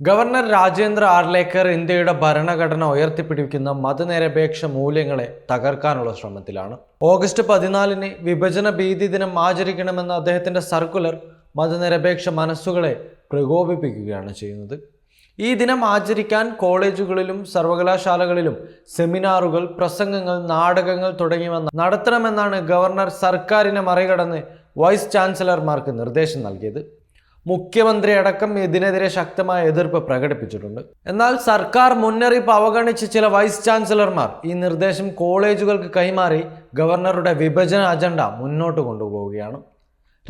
Governor Rajendra Arlekar ഇന്ത്യയുടെ ഭരണഘടന ഉയർത്തിപ്പിടിക്കുന്ന മതനിരപേക്ഷ മൂല്യങ്ങളെ തകർക്കാനുള്ള ശ്രമത്തിലാണ്. ഓഗസ്റ്റ് പതിനാലിന് വിഭജന ഭീതി ദിനം ആചരിക്കണമെന്ന അദ്ദേഹത്തിന്റെ സർക്കുലർ മതനിരപേക്ഷ മനസ്സുകളെ പ്രകോപിപ്പിക്കുകയാണ് ചെയ്യുന്നത്. ഈ ദിനം ആചരിക്കാൻ കോളേജുകളിലും സർവകലാശാലകളിലും സെമിനാറുകൾ പ്രസംഗങ്ങൾ നാടകങ്ങൾ തുടങ്ങിയവ നടത്തണമെന്നാണ് ഗവർണർ സർക്കാരിനെ മറികടന്ന് വൈസ് ചാൻസലർമാർക്ക് നിർദ്ദേശം നൽകിയത്. മുഖ്യമന്ത്രി അടക്കം ഇതിനെതിരെ ശക്തമായ എതിർപ്പ് പ്രകടിപ്പിച്ചിട്ടുണ്ട്. എന്നാൽ സർക്കാർ മുന്നറിയിപ്പ് അവഗണിച്ച് ചില വൈസ് ചാൻസലർമാർ ഈ നിർദ്ദേശം കോളേജുകൾക്ക് കൈമാറി ഗവർണറുടെ വിഭജന അജണ്ട മുന്നോട്ട് കൊണ്ടുപോവുകയാണ്.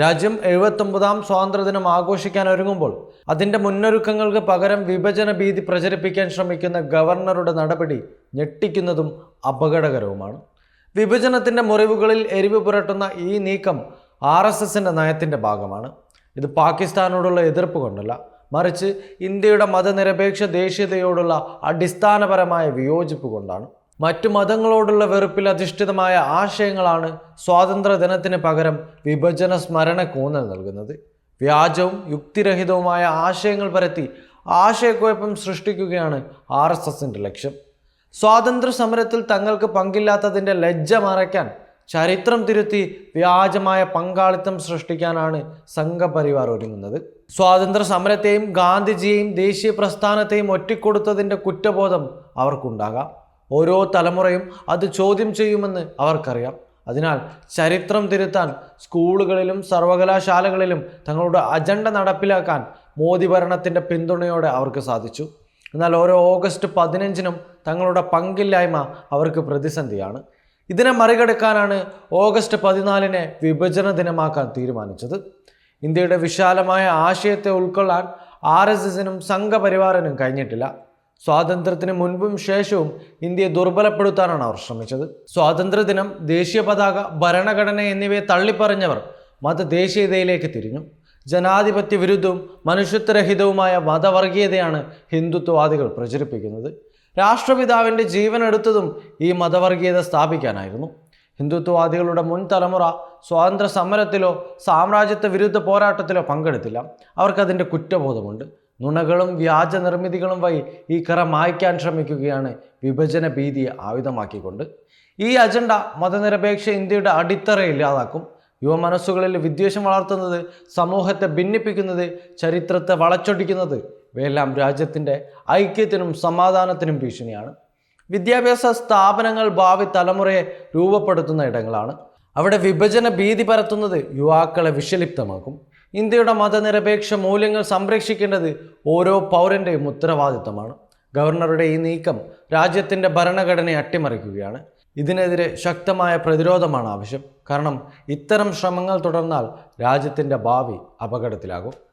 രാജ്യം എഴുപത്തൊമ്പതാം സ്വാതന്ത്ര്യദിനം ആഘോഷിക്കാൻ ഒരുങ്ങുമ്പോൾ അതിന്റെ മുന്നൊരുക്കങ്ങൾക്ക് പകരം വിഭജന ഭീതി പ്രചരിപ്പിക്കാൻ ശ്രമിക്കുന്ന ഗവർണറുടെ നടപടി ഞെട്ടിക്കുന്നതും അപകടകരവുമാണ്. വിഭജനത്തിന്റെ മുറിവുകളിൽ എരിവ് പുരട്ടുന്ന ഈ നീക്കം ആർ എസ് എസിന്റെ നയത്തിന്റെ ഭാഗമാണ്. ഇത് പാകിസ്ഥാനോടുള്ള എതിർപ്പ് കൊണ്ടല്ല മറിച്ച് ഇന്ത്യയുടെ മതനിരപേക്ഷ ദേശീയതയോടുള്ള അടിസ്ഥാനപരമായ വിയോജിപ്പ് കൊണ്ടാണ്. മറ്റു മതങ്ങളോടുള്ള വെറുപ്പിൽ അധിഷ്ഠിതമായ ആശയങ്ങളാണ് സ്വാതന്ത്ര്യ ദിനത്തിന് പകരം വിഭജന സ്മരണക്കൂന്നൽ നൽകുന്നത്. വ്യാജവും യുക്തിരഹിതവുമായ ആശയങ്ങൾ പരത്തി ആശയക്കുഴപ്പം സൃഷ്ടിക്കുകയാണ് ആർ എസ് എസിന്റെ ലക്ഷ്യം. സ്വാതന്ത്ര്യ സമരത്തിൽ തങ്ങൾക്ക് പങ്കില്ലാത്തതിന്റെ ലജ്ജ മറയ്ക്കാൻ ചരിത്രം തിരുത്തി വ്യാജമായ പങ്കാളിത്തം സൃഷ്ടിക്കാനാണ് സംഘപരിവാർ ഒരുങ്ങുന്നത്. സ്വാതന്ത്ര്യ സമരത്തെയും ഗാന്ധിജിയെയും ദേശീയ പ്രസ്ഥാനത്തെയും ഒറ്റിക്കൊടുത്തതിന്റെ കുറ്റബോധം അവർക്കുണ്ടാകാം. ഓരോ തലമുറയും അത് ചോദ്യം ചെയ്യുമെന്ന് അവർക്കറിയാം. അതിനാൽ ചരിത്രം തിരുത്താൻ സ്കൂളുകളിലും സർവകലാശാലകളിലും തങ്ങളുടെ അജണ്ട നടപ്പിലാക്കാൻ മോദി ഭരണത്തിന്റെ പിന്തുണയോടെ അവർക്ക് സാധിച്ചു. എന്നാൽ ഓരോ ഓഗസ്റ്റ് പതിനഞ്ചിനും തങ്ങളുടെ പങ്കില്ലായ്മ അവർക്ക് പ്രതിസന്ധിയാണ്. ഇതിനെ മറികടക്കാനാണ് ഓഗസ്റ്റ് പതിനാലിനെ വിഭജന ദിനമാക്കാൻ തീരുമാനിച്ചത്. ഇന്ത്യയുടെ വിശാലമായ ആശയത്തെ ഉൾക്കൊള്ളാൻ ആർ എസ് എസിനും സംഘപരിവാറിനും കഴിഞ്ഞിട്ടില്ല. സ്വാതന്ത്ര്യത്തിന് മുൻപും ശേഷവും ഇന്ത്യയെ ദുർബലപ്പെടുത്താനാണ് അവർ ശ്രമിച്ചത്. സ്വാതന്ത്ര്യദിനം ദേശീയ പതാക ഭരണഘടന എന്നിവയെ തള്ളിപ്പറഞ്ഞവർ മതദേശീയതയിലേക്ക് തിരിഞ്ഞു. ജനാധിപത്യ വിരുദ്ധവും മനുഷ്യത്വരഹിതവുമായ മതവർഗീയതയാണ് ഹിന്ദുത്വവാദികൾ പ്രചരിപ്പിക്കുന്നത്. രാഷ്ട്രപിതാവിന്റെ ജീവൻ എടുത്തതും ഈ മതവർഗീയത സ്ഥാപിക്കാനായിരുന്നു. ഹിന്ദുത്വവാദികളുടെ മുൻ തലമുറ സ്വാതന്ത്ര്യ സമരത്തിലോ സാമ്രാജ്യത്വ വിരുദ്ധ പോരാട്ടത്തിലോ പങ്കെടുത്തില്ല. അവർക്കതിന്റെ കുറ്റബോധമുണ്ട്. നുണകളും വ്യാജ നിർമ്മിതികളും വഴി ഈ കറ മായ്ക്കാൻ ശ്രമിക്കുകയാണ് വിഭജന ഭീതിയെ ആയുധമാക്കിക്കൊണ്ട്. ഈ അജണ്ട മതനിരപേക്ഷ ഇന്ത്യയുടെ അടിത്തറ ഇല്ലാതാക്കും യുവമനസ്സുകളിൽ വിദ്വേഷം വളർത്തുന്നത് സമൂഹത്തെ ഭിന്നിപ്പിക്കുന്നത് ചരിത്രത്തെ വളച്ചൊടിക്കുന്നത് ഇവയെല്ലാം രാജ്യത്തിന്റെ ഐക്യത്തിനും സമാധാനത്തിനും ഭീഷണിയാണ്. വിദ്യാഭ്യാസ സ്ഥാപനങ്ങൾ ഭാവി തലമുറയെ രൂപപ്പെടുത്തുന്ന ഇടങ്ങളാണ്. അവിടെ വിഭജന ഭീതി പരത്തുന്നത് യുവാക്കളെ വിഷലിപ്തമാക്കും. ഇന്ത്യയുടെ മതനിരപേക്ഷ മൂല്യങ്ങൾ സംരക്ഷിക്കേണ്ടത് ഓരോ പൗരന്റെയും ഉത്തരവാദിത്തമാണ്. ഗവർണറുടെ ഈ നീക്കം രാജ്യത്തിന്റെ ഭരണഘടനയെ അട്ടിമറിക്കുകയാണ്. ഇതിനെതിരെ ശക്തമായ പ്രതിരോധമാണ് ആവശ്യം. കാരണം ഇത്തരം ശ്രമങ്ങൾ തുടർന്നാൽ രാജ്യത്തിന്റെ ഭാവി അപകടത്തിലാകും.